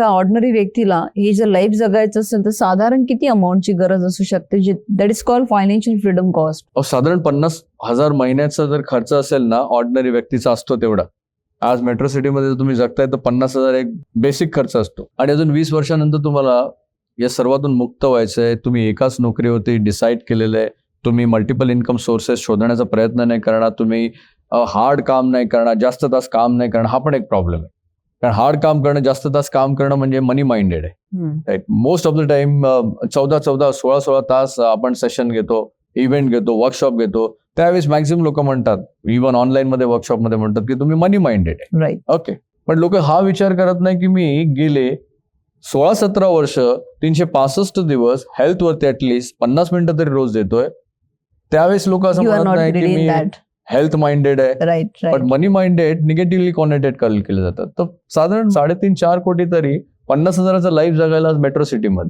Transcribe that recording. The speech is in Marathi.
एका ऑर्डिनरी व्यक्तीला हे जर लाईफ जगायचं असेल तर साधारण किती अमाऊंटची गरज असू शकते? जे that is called financial freedom cost साधारण पन्नास हजार महिन्याचा जर खर्च असेल ना ऑर्डिनरी व्यक्तीचा असतो तेवढा. आज मेट्रो सिटीमध्ये तुम्ही जगताय तर पन्नास हजार एक बेसिक खर्च असतो. आणि अजून वीस वर्षानंतर तुम्हाला या सर्वातून मुक्त व्हायचंय तुम्ही एकाच नोकरीवरती डिसाईड केलेलं आहे. तुम्ही मल्टिपल इन्कम सोर्सेस शोधण्याचा प्रयत्न नाही करणार. तुम्ही हार्ड काम नाही करणार जास्त तास काम नाही करणार. हा पण एक प्रॉब्लेम आहे. कारण हार्ड काम करणं जास्त तास काम करणं म्हणजे मनी माइंडेड आहे. मोस्ट ऑफ द टाइम चौदा चौदा सोळा सोळा तास आपण सेशन घेतो इव्हेंट घेतो वर्कशॉप घेतो. त्यावेळेस मॅक्झिमम लोक म्हणतात इव्हन ऑनलाईन मध्ये वर्कशॉपमध्ये म्हणतात की तुम्ही मनी माइंडेड आहे. ओके पण लोक हा विचार करत नाही की मी गेले सोळा सतरा वर्ष तीनशे पासष्ट दिवस हेल्थ वरती ऍटलिस्ट पन्नास मिनिटं तरी रोज देतोय. त्यावेळेस लोक असं म्हणत नाही की मी हेल्थ माइंडेड आहे. राईट पण मनी माइंडेड निगेटिव्हली कॉनेटेड केले जातात तर साधारण साडेतीन चार कोटी तरी पन्नास हजाराचा लाईफ जगायला आज मेट्रो सिटीमध्ये